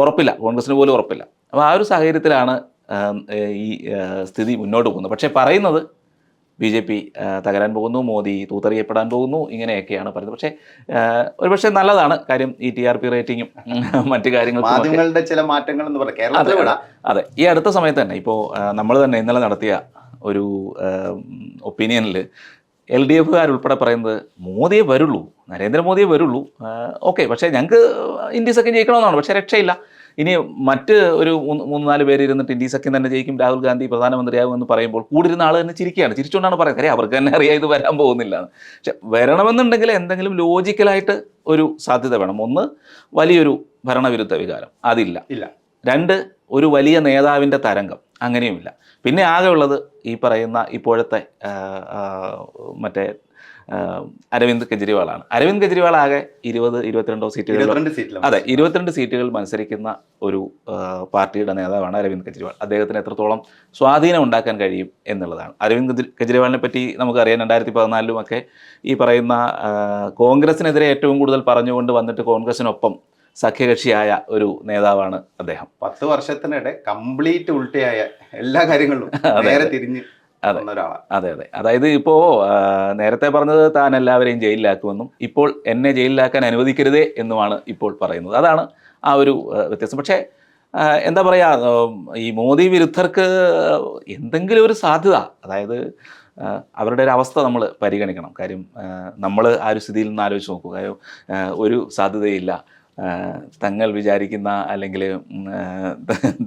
Speaker 1: ഉറപ്പില്ല. കോൺഗ്രസിന് പോലും ഉറപ്പില്ല. അപ്പോൾ ആ ഒരു സാഹചര്യത്തിലാണ് ഈ സ്ഥിതി മുന്നോട്ട് പോകുന്നത്. പക്ഷേ പറയുന്നത് ബി ജെ പി തകരാൻ പോകുന്നു മോദി തൂത്തറിയപ്പെടാൻ പോകുന്നു ഇങ്ങനെയൊക്കെയാണ് പറയുന്നത്. പക്ഷേ ഒരുപക്ഷെ നല്ലതാണ് കാര്യം ഈ ടി ആർ പി റേറ്റിങ്ങും മറ്റു കാര്യങ്ങളും
Speaker 2: ചില മാറ്റങ്ങൾ എന്ന് പറയുന്നത്
Speaker 1: അതെ, ഈ അടുത്ത സമയത്ത് തന്നെ ഇപ്പോൾ നമ്മൾ തന്നെ ഇന്നലെ നടത്തിയ ഒരു ഒപ്പീനിയനിൽ എൽ ഡി എഫുകാരുൾപ്പെടെ പറയുന്നത് മോദിയെ വരുള്ളൂ നരേന്ദ്രമോദിയെ വരുള്ളൂ ഓക്കെ. പക്ഷേ ഞങ്ങൾക്ക് ഇന്ത്യ സഖ്യം ജയിക്കണമെന്നാണ് പക്ഷേ രക്ഷയില്ല. ഇനി മറ്റ് ഒരു മൂന്ന് നാല് പേര് ഇരുന്നിട്ട് ഇന്ത്യ സഖ്യം തന്നെ ജയിക്കും രാഹുൽ ഗാന്ധി പ്രധാനമന്ത്രിയാകും എന്ന് പറയുമ്പോൾ കൂടിരുന്ന ആൾ തന്നെ ചിരിക്കുകയാണ്. ചിരിച്ചുകൊണ്ടാണ് പറയുന്നത് കാര്യം അവർക്ക് തന്നെ അറിയാം ഇത് വരാൻ പോകുന്നില്ല. പക്ഷെ വരണമെന്നുണ്ടെങ്കിൽ എന്തെങ്കിലും ലോജിക്കലായിട്ട് ഒരു സാധ്യത വേണം. ഒന്ന് വലിയൊരു ഭരണവിരുദ്ധ വികാരം. അതില്ല.
Speaker 2: ഇല്ല.
Speaker 1: രണ്ട് ഒരു വലിയ നേതാവിന്റെ തരംഗം. അങ്ങനെയുമില്ല. പിന്നെ ആകെയുള്ളത് ഈ പറയുന്ന ഇപ്പോഴത്തെ മറ്റേ അരവിന്ദ് കെജ്രിവാളാണ്. അരവിന്ദ് കെജ്രിവാൾ ആകെ ഇരുപത് ഇരുപത്തിരണ്ടോ സീറ്റുകൾ അതെ ഇരുപത്തിരണ്ട് സീറ്റുകൾ മത്സരിക്കുന്ന ഒരു പാർട്ടിയുടെ നേതാവാണ് അരവിന്ദ് കെജ്രിവാൾ. അദ്ദേഹത്തിന് എത്രത്തോളം സ്വാധീനം ഉണ്ടാക്കാൻ കഴിയും എന്നുള്ളതാണ്. അരവിന്ദ് കെജ്രി- കെജ്രിവാളിനെ പറ്റി നമുക്കറിയാം രണ്ടായിരത്തി പതിനാലിലും ഒക്കെ ഈ പറയുന്ന കോൺഗ്രസിനെതിരെ ഏറ്റവും കൂടുതൽ പറഞ്ഞുകൊണ്ട് വന്നിട്ട് കോൺഗ്രസിനൊപ്പം സഖ്യകക്ഷിയായ ഒരു നേതാവാണ് അദ്ദേഹം.
Speaker 2: പത്ത് വർഷത്തിനിടെ കംപ്ലീറ്റ് ഉൾട്ടയായ എല്ലാ കാര്യങ്ങളിലും നേരെ തിരിഞ്ഞ്
Speaker 1: അതെ. അതെ അതെ. അതായത് ഇപ്പോ നേരത്തെ പറഞ്ഞത് താൻ എല്ലാവരെയും ജയിലിലാക്കുമെന്നും ഇപ്പോൾ എന്നെ ജയിലിലാക്കാൻ അനുവദിക്കരുതേ എന്നുമാണ് ഇപ്പോൾ പറയുന്നത്. അതാണ് ആ ഒരു വ്യത്യാസം. പക്ഷേ എന്താ പറയാ ഈ മോദി വിരുദ്ധർക്ക് എന്തെങ്കിലും ഒരു സാധ്യത അതായത് അവരുടെ ഒരു അവസ്ഥ നമ്മൾ പരിഗണിക്കണം. കാര്യം നമ്മൾ ആ ഒരു സ്ഥിതിയിൽ നിന്ന് ആലോചിച്ച് നോക്കുക കാര്യം ഒരു സാധ്യതയില്ല. തങ്ങൾ വിചാരിക്കുന്ന അല്ലെങ്കിൽ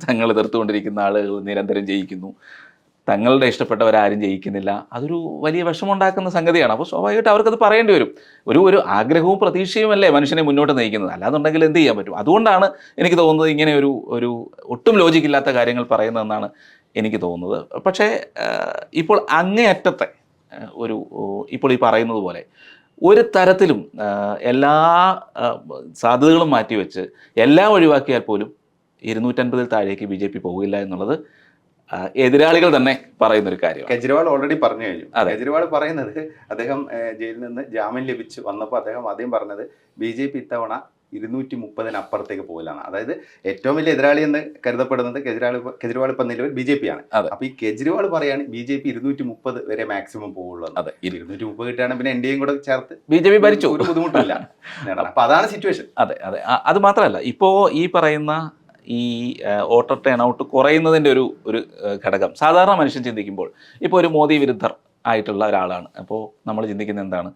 Speaker 1: തങ്ങൾ എതിർത്തുകൊണ്ടിരിക്കുന്ന ആളുകൾ നിരന്തരം ജയിക്കുന്നു. തങ്ങളുടെ ഇഷ്ടപ്പെട്ടവരാരും ജയിക്കുന്നില്ല. അതൊരു വലിയ വിഷമമുണ്ടാക്കുന്ന സംഗതിയാണ്. അപ്പോൾ സ്വാഭാവികമായിട്ട് അവർക്കത് പറയേണ്ടി വരും. ഒരു ഒരു ആഗ്രഹവും പ്രതീക്ഷയുമല്ലേ മനുഷ്യനെ മുന്നോട്ട് നയിക്കുന്നത്. അല്ലാന്നുണ്ടെങ്കിൽ എന്ത് ചെയ്യാൻ പറ്റും? അതുകൊണ്ടാണ് എനിക്ക് തോന്നുന്നത് ഇങ്ങനെ ഒരു ഒരു ഒട്ടും ലോജിക്കില്ലാത്ത കാര്യങ്ങൾ പറയുന്നതെന്നാണ് എനിക്ക് തോന്നുന്നത്. പക്ഷേ ഇപ്പോൾ അങ്ങേയറ്റത്തെ ഒരു ഇപ്പോൾ ഈ പറയുന്നത് പോലെ ഒരു തരത്തിലും എല്ലാ സാധ്യതകളും മാറ്റിവെച്ച് എല്ലാം ഒഴിവാക്കിയാൽ പോലും ഇരുന്നൂറ്റൻപതിൽ താഴേക്ക് ബി ജെ പി പോകില്ല എന്നുള്ളത് എതിരാളികൾ തന്നെ പറയുന്ന ഒരു കാര്യം
Speaker 2: കെജ്രിവാൾ ഓൾറെഡി പറഞ്ഞു കഴിഞ്ഞു. കെജ്രിവാൾ പറയുന്നത് അദ്ദേഹം ജയിലിൽ നിന്ന് ജാമ്യം ലഭിച്ചു വന്നപ്പോൾ അദ്ദേഹം ആദ്യം പറഞ്ഞത് ബി ജെ പി ഇത്തവണ ഇരുന്നൂറ്റി മുപ്പതിന് അപ്പുറത്തേക്ക് പോകില്ലാണ് അതായത് ഏറ്റവും വലിയ എതിരാളി എന്ന് കരുതപ്പെടുന്നത് കെജ്രിവാൾ കെജ്രിവാൾ ഇപ്പം നിലവിൽ ബി ജെ പി ആണ്. അപ്പൊ ഈ കെജ്രിവാൾ പറയാണ് ബി ജെ പി ഇരുന്നൂറ്റി മുപ്പത് വരെ മാക്സിമം പോകുള്ളൂ.
Speaker 1: അതെ ഇരു-
Speaker 2: ഇരുന്നൂറ്റി മുപ്പത് കിട്ടുകയാണെങ്കിൽ പിന്നെ എൻ കൂടെ ചേർത്ത്
Speaker 1: ബി ജെ പി ഭരിച്ചു.
Speaker 2: ഒരു ബുദ്ധിമുട്ടില്ല. അപ്പൊ അതാണ് സിറ്റുവേഷൻ
Speaker 1: അതെ അതെ. അത് മാത്രമല്ല ഇപ്പോ ഈ പറയുന്ന ഈ വോട്ടർ ടേൺ ഔട്ട് കുറയുന്നതിന്റെ ഒരു ഒരു ഘടകം. സാധാരണ മനുഷ്യൻ ചിന്തിക്കുമ്പോൾ ഇപ്പോൾ ഒരു മോദി വിരുദ്ധർ ആയിട്ടുള്ള ഒരാളാണ്. അപ്പോൾ നമ്മൾ ചിന്തിക്കുന്നത് എന്താണ്?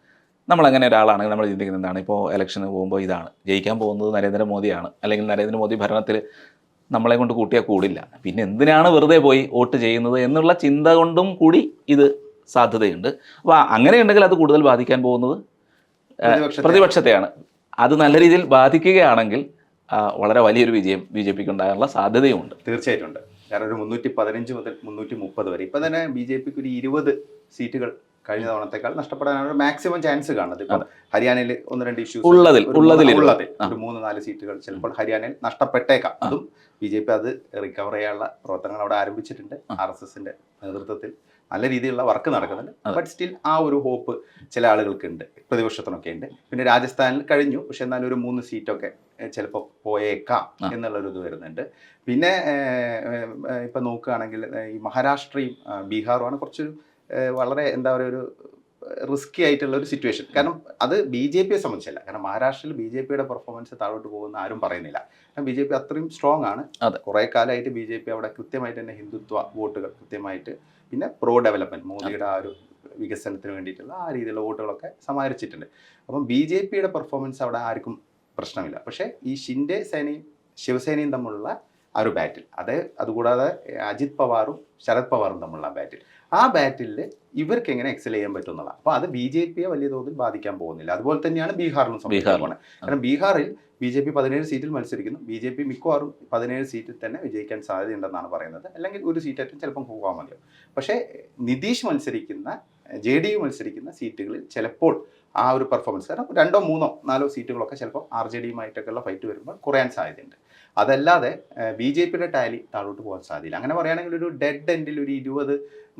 Speaker 1: നമ്മൾ അങ്ങനെ ഒരാളാണെങ്കിൽ നമ്മൾ ചിന്തിക്കുന്നത് എന്താണ്? ഇപ്പോൾ ഇലക്ഷന് പോകുമ്പോൾ ഇതാണ്. ജയിക്കാൻ പോകുന്നത് നരേന്ദ്രമോദിയാണ് അല്ലെങ്കിൽ നരേന്ദ്രമോദി ഭരണത്തിൽ നമ്മളെ കൊണ്ട് കൂട്ടിയാൽ കൂടില്ല. പിന്നെ എന്തിനാണ് വെറുതെ പോയി വോട്ട് ചെയ്യുന്നത് എന്നുള്ള ചിന്ത കൊണ്ടും കൂടി ഇത് സാധ്യതയുണ്ട്. അപ്പോൾ അങ്ങനെയുണ്ടെങ്കിൽ അത് കൂടുതൽ ബാധിക്കാൻ പോകുന്നത് പ്രതിപക്ഷത്തെയാണ്. അത് നല്ല രീതിയിൽ ബാധിക്കുകയാണെങ്കിൽ വളരെ വലിയൊരു വിജയം ബി ജെ പിക്ക് ഉണ്ടാകാനുള്ള സാധ്യതയുമുണ്ട്.
Speaker 2: തീർച്ചയായിട്ടും ഉണ്ട് കാരണം ഒരു മുന്നൂറ്റി പതിനഞ്ച് മുതൽ മുന്നൂറ്റി മുപ്പത് വരെ. ഇപ്പം തന്നെ ബി ജെ പിക്ക് ഒരു ഇരുപത് സീറ്റുകൾ കഴിഞ്ഞ തവണത്തെക്കാൾ നഷ്ടപ്പെടാനാണ് ഒരു മാക്സിമം ചാൻസ് കാണുന്നത്. ഇപ്പം ഹരിയാനയിൽ ഒന്ന് രണ്ട് ഇഷ്യൂസ്
Speaker 1: ഉള്ളതിൽ, ഉള്ളതിൽ.
Speaker 2: ഉള്ളതിൽ ഒരു മൂന്ന് നാല് സീറ്റുകൾ ചിലപ്പോൾ ഹരിയാനയിൽ നഷ്ടപ്പെട്ടേക്കാം. അതും ബി ജെ പി അത് റിക്കവർ ചെയ്യാനുള്ള പ്രവർത്തനങ്ങൾ അവിടെ ആരംഭിച്ചിട്ടുണ്ട്. ആർ എസ് എസിന്റെ നേതൃത്വത്തിൽ. നല്ല രീതിയിലുള്ള വർക്ക് നടക്കുന്നുണ്ട്. ബട്ട് സ്റ്റിൽ ആ ഒരു ഹോപ്പ് ചില ആളുകൾക്ക് ഉണ്ട് പ്രതിപക്ഷത്തിനൊക്കെ ഉണ്ട് പിന്നെ രാജസ്ഥാനിൽ കഴിഞ്ഞു. പക്ഷെ എന്നാലും ഒരു മൂന്ന് സീറ്റൊക്കെ ചിലപ്പോൾ പോയേക്കാം. എന്നുള്ളൊരു ഇത് വരുന്നുണ്ട്. പിന്നെ ഇപ്പം നോക്കുകയാണെങ്കിൽ ഈ മഹാരാഷ്ട്രയും ബീഹാറുമാണ് കുറച്ചൊരു വളരെ എന്താ പറയുക ഒരു റിസ്കി ആയിട്ടുള്ള ഒരു സിറ്റുവേഷൻ കാരണം അത് ബി ജെ പിയെ സംബന്ധിച്ചല്ല. കാരണം മഹാരാഷ്ട്രയിൽ ബി ജെ പിയുടെ പെർഫോമൻസ് താഴോട്ട് പോകുന്ന ആരും പറയുന്നില്ല. കാരണം ബി ജെ പി അത്രയും സ്ട്രോങ് ആണ്. കുറെ കാലമായിട്ട് ബി ജെ പി അവിടെ കൃത്യമായിട്ട് തന്നെ ഹിന്ദുത്വ വോട്ടുകൾ കൃത്യമായിട്ട് പിന്നെ പ്രോ ഡെവലപ്മെന്റ് മോദിയുടെ ആ. ഒരു വികസനത്തിന് വേണ്ടിയിട്ടുള്ള ആ രീതിയിലുള്ള വോട്ടുകളൊക്കെ സമാഹരിച്ചിട്ടുണ്ട്. അപ്പം ബി ജെ പിയുടെ പെർഫോമൻസ് അവിടെ ആർക്കും പ്രശ്നമില്ല. പക്ഷേ ഈ ഷിൻഡെ സേനയും ശിവസേനയും തമ്മിലുള്ള ആ ഒരു ബാറ്റിൽ അത് അതുകൂടാതെ അജിത് പവാറും ശരത് പവാറും തമ്മിലുള്ള ബാറ്റിൽ ആ ബാറ്റിൽ ഇവർക്ക് എങ്ങനെ എക്സൽ ചെയ്യാൻ പറ്റും എന്നുള്ളതാണ് അപ്പോൾ അത് ബി ജെ പിയെ വലിയ തോതിൽ ബാധിക്കാൻ പോകുന്നില്ല. അതുപോലെ തന്നെയാണ് ബീഹാറിലും. സംഭവിക്കുന്നത് കാരണം ബീഹാറിൽ ബി ജെ പി പതിനേഴ് സീറ്റിൽ മത്സരിക്കുന്നു. ബി ജെ പി മിക്കവാറും പതിനേഴ് സീറ്റിൽ തന്നെ വിജയിക്കാൻ സാധ്യതയുണ്ടെന്നാണ് പറയുന്നത്. അല്ലെങ്കിൽ ഒരു സീറ്റായിട്ടും ചിലപ്പം പോകാൻ മതിയോ പക്ഷേ നിതീഷ് മത്സരിക്കുന്ന ജെ ഡി യു മത്സരിക്കുന്ന സീറ്റുകളിൽ ചിലപ്പോൾ ആ ഒരു പെർഫോമൻസ് കാരണം രണ്ടോ മൂന്നോ നാലോ സീറ്റുകളൊക്കെ ചിലപ്പോൾ ആർ ജെ ഡിയുമായിട്ടൊക്കെയുള്ള ഫൈറ്റ് വരുമ്പോൾ കുറയാൻ സാധ്യതയുണ്ട്. അതല്ലാതെ ബി ജെ പിയുടെ ടാലി താഴോട്ട് പോകാൻ സാധ്യതയില്ല അങ്ങനെ പറയുകയാണെങ്കിൽ ഒരു ഡെഡ് എൻഡിൽ ഒരു ഇരുപത്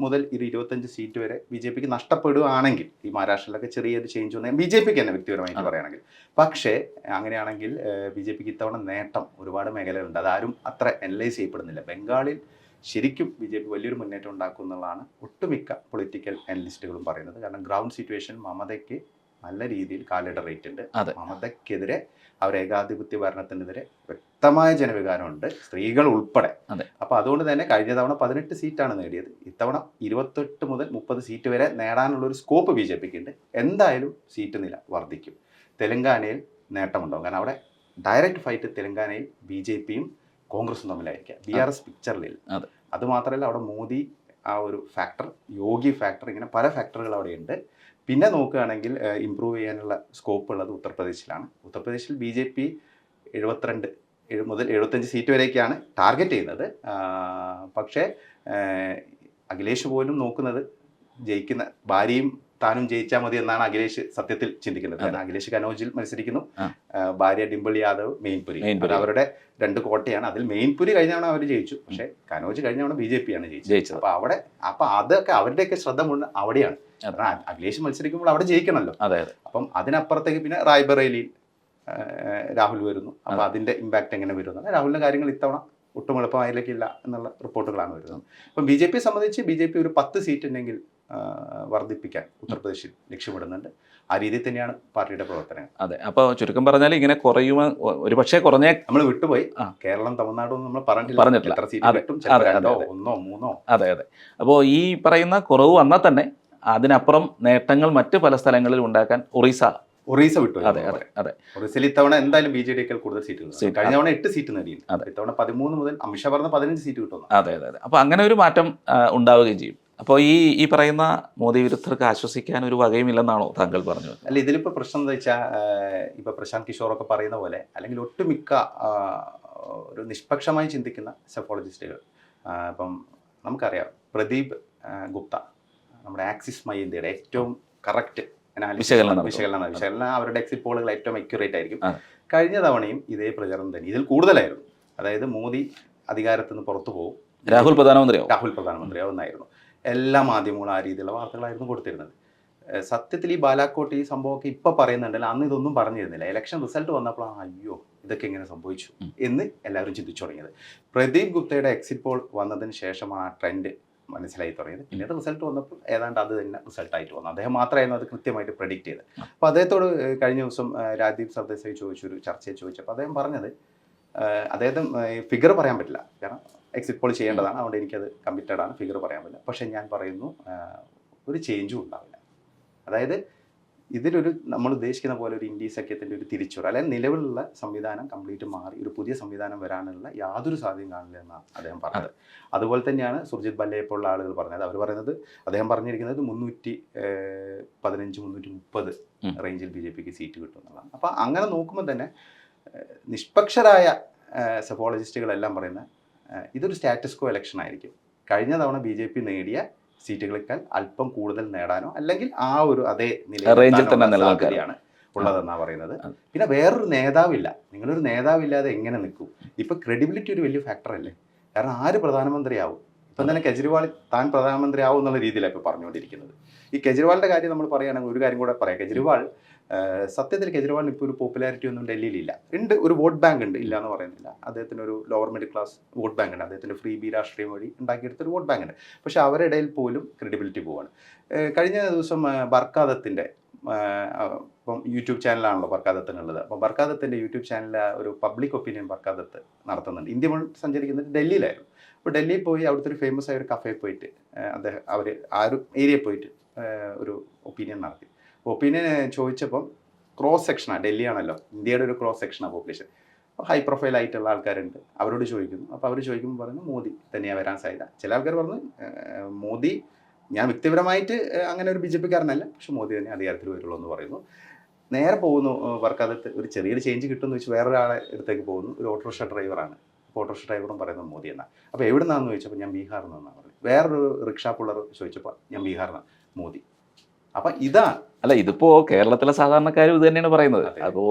Speaker 2: മുതൽ ഒരു ഇരുപത്തഞ്ച് സീറ്റ് വരെ ബി ജെ പിക്ക് നഷ്ടപ്പെടുകയാണെങ്കിൽ ഈ മഹാരാഷ്ട്രയിലൊക്കെ ചെറിയൊരു ചേഞ്ച് വന്നാൽ ബി ജെ പിക്ക് തന്നെ വ്യക്തിപരമായിട്ട് പറയുകയാണെങ്കിൽ. പക്ഷേ അങ്ങനെയാണെങ്കിൽ ബി ജെ പിക്ക് ഇത്തവണ നേട്ടം ഒരുപാട് മേഖലകളുണ്ട് അതാരും അത്ര അനലൈസ് ചെയ്യപ്പെടുന്നില്ല. ബംഗാളിൽ ശരിക്കും ബി ജെ പി വലിയൊരു മുന്നേറ്റം ഉണ്ടാക്കും എന്നുള്ളതാണ് ഒട്ടുമിക്ക പൊളിറ്റിക്കൽ അനലിസ്റ്റുകളും പറയുന്നത്. കാരണം ഗ്രൗണ്ട് സിറ്റുവേഷൻ മമതയ്ക്ക് നല്ല രീതിയിൽ കാലിടറേറ്റ് ഉണ്ട്. മമതയ്ക്കെതിരെ അവർ ഏകാധിപത്യ ഭരണത്തിനെതിരെ വ്യക്തമായ ജനവികാരമുണ്ട് സ്ത്രീകൾ ഉൾപ്പെടെ. അപ്പൊ അതുകൊണ്ട് തന്നെ കഴിഞ്ഞ തവണ പതിനെട്ട് സീറ്റാണ് നേടിയത്. ഇത്തവണ ഇരുപത്തെട്ട് മുതൽ മുപ്പത് സീറ്റ് വരെ നേടാനുള്ള ഒരു സ്കോപ്പ് ബി ജെ പിക്ക് ഉണ്ട്. എന്തായാലും സീറ്റ് നില വർദ്ധിക്കും. തെലങ്കാനയിൽ നേട്ടമുണ്ടാവും. കാരണം അവിടെ ഡയറക്റ്റ് ഫൈറ്റ് തെലങ്കാനയിൽ ബി ജെ പിയും കോൺഗ്രസും തമ്മിലായിരിക്കാം. ബി ആർ എസ് പിക്ചറിൽ
Speaker 1: അതെ.
Speaker 2: മാത്രമല്ല അവിടെ മോദി ആ ഒരു ഫാക്ടർ യോഗി ഫാക്ടർ ഇങ്ങനെ പല ഫാക്ടറുകൾ അവിടെയുണ്ട് പിന്നെ നോക്കുകയാണെങ്കിൽ ഇമ്പ്രൂവ് ചെയ്യാനുള്ള സ്കോപ്പ് ഉള്ളത് ഉത്തർപ്രദേശിലാണ്. ഉത്തർപ്രദേശിൽ ബി ജെ പി എഴുപത്തിരണ്ട് എഴു മുതൽ എഴുപത്തഞ്ച് സീറ്റ് വരെയൊക്കെയാണ് ടാർഗറ്റ് ചെയ്യുന്നത്. പക്ഷേ അഖിലേഷ് പോലും നോക്കുന്നത് ജയിക്കുന്ന ഭാര്യയും താനും ജയിച്ചാൽ മതി എന്നാണ് അഖിലേഷ് സത്യത്തിൽ ചിന്തിക്കുന്നത്. കാരണം അഖിലേഷ് കനോജിൽ മത്സരിക്കുന്നു. ഭാര്യ ഡിംപിൾ യാദവ് മെയിൻപുരി. അത് അവരുടെ രണ്ട് കോട്ടയാണ്. അതിൽ മെയിൻപുരി കഴിഞ്ഞ തവണ അവർ ജയിച്ചു. പക്ഷേ കനോജ് കഴിഞ്ഞ തവണ ബി ജെ പി ആണ് ജയിച്ചത്. അപ്പൊ അവിടെ അപ്പൊ അതൊക്കെ അവരുടെയൊക്കെ ശ്രദ്ധ മുഴുവൻ അവിടെയാണ്. കാരണം അഖിലേഷ് മത്സരിക്കുമ്പോൾ അവിടെ ജയിക്കണമല്ലോ.
Speaker 1: അതെ അതെ.
Speaker 2: അപ്പം അതിനപ്പുറത്തേക്ക് പിന്നെ റായ്ബറേലിയിൽ രാഹുൽ വരുന്നു. അപ്പോൾ
Speaker 1: അതെ.
Speaker 2: അതിന്റെ ഇമ്പാക്ട് എങ്ങനെ വരുന്നത് രാഹുലിന്റെ കാര്യങ്ങൾ ഇത്തവണ ഒട്ടും എളുപ്പമായില്ലേക്കില്ല എന്നുള്ള റിപ്പോർട്ടുകളാണ് വരുന്നത്. അപ്പം ബി ജെ പിയെ സംബന്ധിച്ച് ബി ജെ പി ഒരു പത്ത് സീറ്റ് ഉണ്ടെങ്കിൽ വർദ്ധിപ്പിക്കാൻ ഉത്തർപ്രദേശിൽ ലക്ഷ്യമിടുന്നുണ്ട്. ആ രീതിയിൽ തന്നെയാണ് പാർട്ടിയുടെ പ്രവർത്തനങ്ങൾ.
Speaker 1: അതെ. അപ്പോൾ ചുരുക്കം പറഞ്ഞാൽ ഇങ്ങനെ കുറയുമോ? ഒരു പക്ഷേ കുറഞ്ഞേ
Speaker 2: നമ്മൾ വിട്ടുപോയി.
Speaker 1: ആ.
Speaker 2: കേരളം തമിഴ്നാടും നമ്മൾ പറഞ്ഞിട്ടില്ല.
Speaker 1: പറഞ്ഞിട്ടില്ല.
Speaker 2: ഒന്നോ മൂന്നോ.
Speaker 1: അതെ അതെ. അപ്പോൾ ഈ പറയുന്ന കുറവ് വന്നാൽ തന്നെ അതിനപ്പുറം നേട്ടങ്ങൾ മറ്റ് പല സ്ഥലങ്ങളിൽ ഉണ്ടാക്കാൻ ഒറീസ
Speaker 2: ഒറീസ വിട്ടു
Speaker 1: അതെ അതെ അതെ.
Speaker 2: ഒറീസയിൽ ഇത്തവണ എന്തായാലും ബി ജെ ഡിയേക്കാൾ കൂടുതൽ
Speaker 1: സീറ്റ്.
Speaker 2: കഴിഞ്ഞ തവണ എട്ട് സീറ്റ് നേടി
Speaker 1: അതെ.
Speaker 2: ഇത്തവണ പതിമൂന്ന് മുതൽ അമിത്ഷാ പറഞ്ഞ പതിനഞ്ച് സീറ്റ് കിട്ടുന്നു
Speaker 1: അതെ അതെ അതെ. അപ്പോൾ അങ്ങനെ ഒരു മാറ്റം ഉണ്ടാവുകയും ചെയ്യും. അപ്പോൾ ഈ ഈ പറയുന്ന മോദി വിരുദ്ധർക്ക് ആശ്വസിക്കാൻ ഒരു വകയുമില്ലെന്നാണോ താങ്കൾ പറഞ്ഞത്?
Speaker 2: അല്ല ഇതിലിപ്പോൾ പ്രശ്നം എന്താ വെച്ചാൽ ഇപ്പോൾ പ്രശാന്ത് കിഷോറൊക്കെ പറയുന്ന പോലെ അല്ലെങ്കിൽ ഒട്ടുമിക്ക ഒരു നിഷ്പക്ഷമായി ചിന്തിക്കുന്ന സെഫോളജിസ്റ്റുകൾ ഇപ്പം നമുക്കറിയാം പ്രദീപ് ഗുപ്ത നമ്മുടെ ആക്സിസ് മൈ ഇന്ത്യയുടെ ഏറ്റവും കറക്റ്റ്
Speaker 1: വിശകലനം.
Speaker 2: വിശകലനം. വിശകലനം അവരുടെ എക്സിറ്റ് പോളുകൾ ഏറ്റവും അക്യുറേറ്റ് ആയിരിക്കും. കഴിഞ്ഞ തവണയും ഇതേ പ്രചരണം തന്നെ. ഇതിൽ കൂടുതലായിരുന്നു. അതായത് മോദി അധികാരത്തിൽ നിന്ന് പുറത്തു പോകും
Speaker 1: രാഹുൽ പ്രധാനമന്ത്രിയാവും
Speaker 2: രാഹുൽ പ്രധാനമന്ത്രിയാവുന്നായിരുന്നു എല്ലാ മാധ്യമങ്ങളും ആ രീതിയിലുള്ള വാർത്തകളായിരുന്നു കൊടുത്തിരുന്നത്. സത്യത്തിൽ ഈ ബാലാക്കോട്ട് ഈ സംഭവമൊക്കെ ഇപ്പൊ പറയുന്നുണ്ടല്ലോ. അന്ന് ഇതൊന്നും പറഞ്ഞിരുന്നില്ല. ഇലക്ഷൻ റിസൾട്ട് വന്നപ്പോൾ അയ്യോ ഇതൊക്കെ എങ്ങനെ സംഭവിച്ചു എന്ന് എല്ലാവരും ചിന്തിച്ചു തുടങ്ങിയത്. പ്രദീപ് ഗുപ്തയുടെ എക്സിറ്റ് പോൾ വന്നതിന് ശേഷം ആ ട്രെൻഡ് മനസ്സിലായി തുടങ്ങിയത്. പിന്നീട് റിസൾട്ട് വന്നപ്പോൾ ഏതാണ്ട് അത് തന്നെ റിസൾട്ടായിട്ട് വന്നു. അദ്ദേഹം മാത്രമായിരുന്നു അത് കൃത്യമായിട്ട് പ്രഡിക്റ്റ് ചെയ്തത്. അപ്പോൾ അദ്ദേഹത്തോട് കഴിഞ്ഞ ദിവസം രാജീവ് സർദേശായി ചോദിച്ചൊരു ചർച്ചയിൽ ചോദിച്ചപ്പോൾ അദ്ദേഹം പറഞ്ഞത് അദ്ദേഹം ഫിഗർ പറയാൻ പറ്റില്ല. കാരണം എക്സിറ്റ് പോൾ ചെയ്യേണ്ടതാണ്. അതുകൊണ്ട് എനിക്കത് കമ്മിറ്റഡ് ആണ്. ഫിഗർ പറയാൻ പറ്റില്ല. പക്ഷേ ഞാൻ പറയുന്നു ഒരു ചേഞ്ചും ഉണ്ടാവില്ല. അതായത് ഇതിലൊരു നമ്മൾ ഉദ്ദേശിക്കുന്ന പോലെ ഒരു ഇന്ത്യ സഖ്യത്തിന്റെ ഒരു തിരിച്ചുവരവ് അല്ലെങ്കിൽ നിലവിലുള്ള സംവിധാനം കംപ്ലീറ്റ് മാറി ഒരു പുതിയ സംവിധാനം വരാനുള്ള യാതൊരു സാധ്യതയും കാണില്ല എന്നാണ് അദ്ദേഹം പറഞ്ഞത്. അതുപോലെ തന്നെയാണ് സുർജിത് ബല്ലയെ പോലുള്ള ആളുകൾ പറഞ്ഞത്. അവർ പറയുന്നത് അദ്ദേഹം പറഞ്ഞിരിക്കുന്നത് മുന്നൂറ്റി പതിനഞ്ച് മുന്നൂറ്റി മുപ്പത്. റേഞ്ചിൽ ബി ജെ പിക്ക് സീറ്റ് കിട്ടും എന്നുള്ളതാണ്. അപ്പം അങ്ങനെ നോക്കുമ്പോൾ തന്നെ നിഷ്പക്ഷരായ സെഫോളജിസ്റ്റുകളെല്ലാം പറയുന്ന ഇതൊരു സ്റ്റാറ്റസ്കോ ഇലക്ഷൻ ആയിരിക്കും. കഴിഞ്ഞ തവണ ബി ജെ പി നേടിയ സീറ്റുകളേക്കാൾ അല്പം കൂടുതൽ നേടാനോ അല്ലെങ്കിൽ ആ ഒരു അതേ
Speaker 1: റേഞ്ചിൽ തന്നെ
Speaker 2: നിലനിൽക്കുകയാണ്. ഉള്ളതെന്നാണ് പറയുന്നത്. പിന്നെ വേറൊരു നേതാവില്ല. നിങ്ങളൊരു നേതാവില്ലാതെ എങ്ങനെ നിൽക്കും? ഇപ്പൊ ക്രെഡിബിലിറ്റി ഒരു വലിയ ഫാക്ടർ അല്ലേ? കാരണം ആര് പ്രധാനമന്ത്രിയാവും? ഇപ്പം തന്നെ കെജ്രിവാൾ താൻ പ്രധാനമന്ത്രിയാവും എന്നുള്ള രീതിയിലാണ് ഇപ്പോൾ പറഞ്ഞുകൊണ്ടിരിക്കുന്നത്. ഈ കെജ്രിവാളിന്റെ കാര്യം നമ്മൾ പറയുകയാണെങ്കിൽ ഒരു കാര്യം കൂടെ പറയാം. കെജ്രിവാൾ സത്യത്തിൽ കെജ്രിവാളിന് ഇപ്പോൾ ഒരു പോപ്പുലാരിറ്റി ഒന്നും ഡൽഹിയിലില്ല. ഉണ്ട് ഒരു വോട്ട് ബാങ്ക് ഉണ്ട് ഇല്ല എന്ന് പറയുന്നില്ല. അദ്ദേഹത്തിന് ഒരു lower middle class vote bank ഉണ്ട്. അദ്ദേഹത്തിന്റെ ഫ്രീ ബി രാഷ്ട്രീയം വഴി ഉണ്ടാക്കിയെടുത്ത ഒരു വോട്ട് ബാങ്ക് ഉണ്ട്. പക്ഷേ അവരുടെ ഇടയിൽ പോലും ക്രെഡിബിലിറ്റി പോവാണ്. കഴിഞ്ഞ ദിവസം ബർക്കാദത്തിന്റെ ഇപ്പം യൂട്യൂബ് ചാനലാണല്ലോ ബർക്കാദത്തിനുള്ളത്. അപ്പം ബർക്കാദത്തിന്റെ യൂട്യൂബ് ചാനലിൽ ഒരു പബ്ലിക് ഒപ്പീനിയൻ ബർക്കാദത്ത് നടത്തുന്നുണ്ട്. ഇന്ത്യ മുഴുവൻ സഞ്ചരിക്കുന്നത് ഡൽഹിയിലായിരുന്നു. അപ്പോൾ ഡൽഹിയിൽ പോയി അവിടുത്തെ ഒരു ഫേമസ് ആയ ഒരു കഫേ പോയിട്ട് അദ്ദേഹം അവർ ആ ഒരു ഏരിയയിൽ പോയിട്ട് ഒരു ഒപ്പീനിയൻ നടത്തി. ഒപ്പീനിയൻ ചോദിച്ചപ്പം ക്രോസ് സെക്ഷനാണ് ഡൽഹിയാണല്ലോ ഇന്ത്യയുടെ ഒരു ക്രോസ് സെക്ഷനാണ് പോപ്പുലേഷൻ ഹൈ പ്രൊഫൈൽ ആയിട്ടുള്ള ആൾക്കാരുണ്ട് അവരോട് ചോദിക്കുന്നു. അപ്പോൾ അവർ ചോദിക്കുമ്പോൾ പറഞ്ഞു മോദി തന്നെയാണ് വരാൻ സാധ്യത. ചില ആൾക്കാർ പറഞ്ഞു മോദി ഞാൻ വ്യക്തിപരമായിട്ട് അങ്ങനെ ഒരു ബി ജെ പിക്കാരനല്ല പക്ഷെ മോദി തന്നെ അധികാരത്തിൽ വരുള്ളൂ എന്ന് പറയുന്നു. നേരെ പോകുന്നു ഏഹ്, വർക്കകത്ത് ഒരു ചെറിയൊരു ചേഞ്ച് കിട്ടുമെന്ന് വെച്ച് വേറൊരാളെ അടുത്തേക്ക് പോകുന്നു. ഒരു ഓട്ടോറിക്ഷ ഡ്രൈവറാണ്. ഓട്ടോറിക്ഷ ഡ്രൈവറും പറയുന്നത് മോദി എന്നാണ് അപ്പോൾ എവിടെ നിന്നാന്ന് ചോദിച്ചപ്പോൾ ഞാൻ ബീഹാറിൽ നിന്നാണ് പറഞ്ഞു വേറൊരു റിക്ഷാ പുള്ളർ ചോദിച്ചപ്പോൾ ഞാൻ ബീഹാറിനാണ് മോദി. അപ്പം ഇതാണ്
Speaker 1: അല്ല ഇതിപ്പോ കേരളത്തിലെ സാധാരണക്കാരും ഇത് തന്നെയാണ് പറയുന്നത്.
Speaker 2: അപ്പോൾ
Speaker 1: അപ്പോ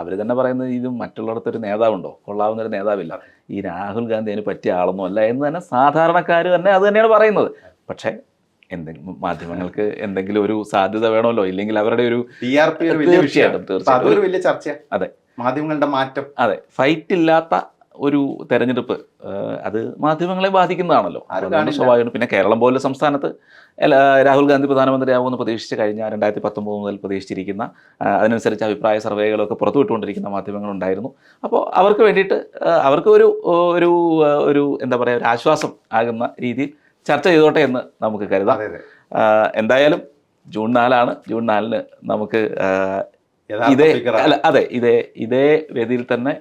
Speaker 1: അവർ തന്നെ പറയുന്നത് ഇത് മറ്റുള്ളിടത്ത് ഒരു നേതാവുണ്ടോ? കൊള്ളാവുന്ന ഒരു നേതാവില്ല ഈ രാഹുൽ ഗാന്ധി അതിന് പറ്റിയ ആളൊന്നും അല്ല എന്ന് തന്നെ സാധാരണക്കാർ തന്നെ അത് തന്നെയാണ് പറയുന്നത്. പക്ഷേ എന്തെങ്കിലും മാധ്യമങ്ങൾക്ക് എന്തെങ്കിലും ഒരു സാധ്യത വേണമല്ലോ? ഇല്ലെങ്കിൽ അവരുടെ ഒരു
Speaker 2: വലിയ
Speaker 1: തീർച്ചയായിട്ടും, അതെ.
Speaker 2: മാധ്യമങ്ങളുടെ മാറ്റം.
Speaker 1: അതെ. ഫൈറ്റ് ഇല്ലാത്ത ഒരു തെരഞ്ഞെടുപ്പ് അത് മാധ്യമങ്ങളെ ബാധിക്കുന്നതാണല്ലോ.
Speaker 2: സ്വാഭാവികമാണ്
Speaker 1: സ്വാഭാവികം പിന്നെ കേരളം പോലുള്ള സംസ്ഥാനത്ത് രാഹുൽ ഗാന്ധി പ്രധാനമന്ത്രിയാവുമെന്ന് പ്രതീക്ഷിച്ച് കഴിഞ്ഞ രണ്ടായിരത്തി പത്തൊമ്പത് മുതൽ പ്രതീക്ഷിച്ചിരിക്കുന്ന അതിനനുസരിച്ച് അഭിപ്രായ സർവേകളൊക്കെ പുറത്തുവിട്ടുകൊണ്ടിരിക്കുന്ന മാധ്യമങ്ങളുണ്ടായിരുന്നു. അപ്പോൾ അവർക്ക് വേണ്ടിയിട്ട് അവർക്ക് ഒരു ഒരു ഒരു എന്താ പറയുക ഒരു ആശ്വാസം ആകുന്ന രീതിയിൽ ചർച്ച ചെയ്തോട്ടെ എന്ന് നമുക്ക് കരുതാം. എന്തായാലും ജൂൺ നാലാണ്. ജൂൺ നാലിന് നമുക്ക് ഇതേ അല്ല അതെ ഇതേ ഇതേ വേദിയിൽ തന്നെ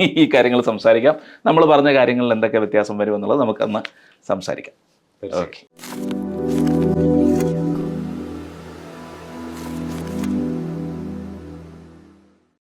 Speaker 1: ഈ കാര്യങ്ങൾ സംസാരിക്കാം. നമ്മൾ പറഞ്ഞ കാര്യങ്ങളിൽ എന്തൊക്കെ വ്യത്യാസം വരുമെന്നുള്ളത് നമുക്കന്ന് സംസാരിക്കാം. ഓക്കെ.